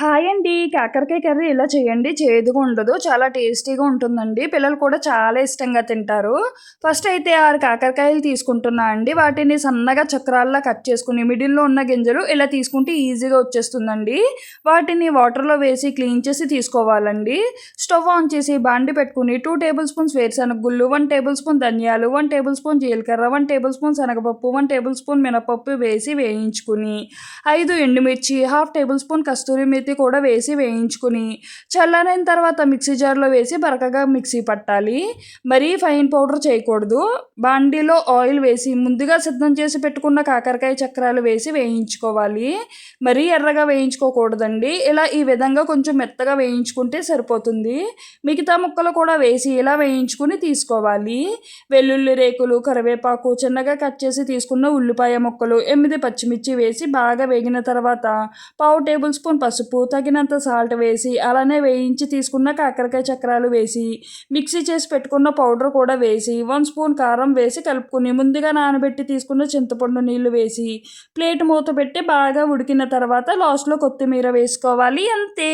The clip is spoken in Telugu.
హాయ్ అండి. కాకరకాయ కర్రీ ఇలా చేయండి. చేదుగా ఉండదు. చాలా టేస్టీగా ఉంటుందండి. పిల్లలు కూడా చాలా ఇష్టంగా తింటారు. ఫస్ట్ అయితే ఆరు కాకరకాయలు తీసుకుంటున్నా అండి. వాటిని సన్నగా చక్రాల్లా కట్ చేసుకుని మిడిల్లో ఉన్న గింజలు ఇలా తీసుకుంటే ఈజీగా వచ్చేస్తుందండి. వాటిని వాటర్లో వేసి క్లీన్ చేసి తీసుకోవాలండి. స్టవ్ ఆన్ చేసి బాండి పెట్టుకుని టూ టేబుల్ స్పూన్స్ వేరుశనగ గుళ్ళు వన్ టేబుల్ స్పూన్ ధనియాలు వన్ టేబుల్ స్పూన్ జీలకర్ర వన్ టేబుల్ స్పూన్ శనగపప్పు వన్ టేబుల్ స్పూన్ మినపప్పు వేసి వేయించుకుని ఐదు ఎండుమిర్చి హాఫ్ టేబుల్ స్పూన్ కస్తూరి మిర్చి మెతి కూడా వేసి వేయించుకుని చల్లనైన తర్వాత మిక్సీ జార్లో వేసి బరకగా మిక్సీ పట్టాలి. మరీ ఫైన్ పౌడర్ చేయకూడదు. బాండీలో ఆయిల్ వేసి ముందుగా సిద్ధం చేసి పెట్టుకున్న కాకరకాయ చక్రాలు వేసి వేయించుకోవాలి. మరీ ఎర్రగా వేయించుకోకూడదండి. ఇలా ఈ విధంగా కొంచెం మెత్తగా వేయించుకుంటే సరిపోతుంది. మిగతా ముక్కలు కూడా వేసి ఇలా వేయించుకుని తీసుకోవాలి. వెల్లుల్లి రేకులు కరివేపాకు చిన్నగా కట్ చేసి తీసుకున్న ఉల్లిపాయ ముక్కలు ఎనిమిది పచ్చిమిర్చి వేసి బాగా వేగిన తర్వాత పావు టేబుల్ స్పూన్ పసుపు తగినంత సాల్ట్ వేసి అలానే వేయించి తీసుకున్న కాకరకాయ చక్రాలు వేసి మిక్సీ చేసి పెట్టుకున్న పౌడర్ కూడా వేసి వన్ స్పూన్ కారం వేసి కలుపుకుని ముందుగా నానబెట్టి తీసుకున్న చింతపండు నీళ్ళు వేసి ప్లేట్ మూత పెట్టి బాగా ఉడికిన తర్వాత లాస్ట్లో కొత్తిమీర వేసుకోవాలి అంతే.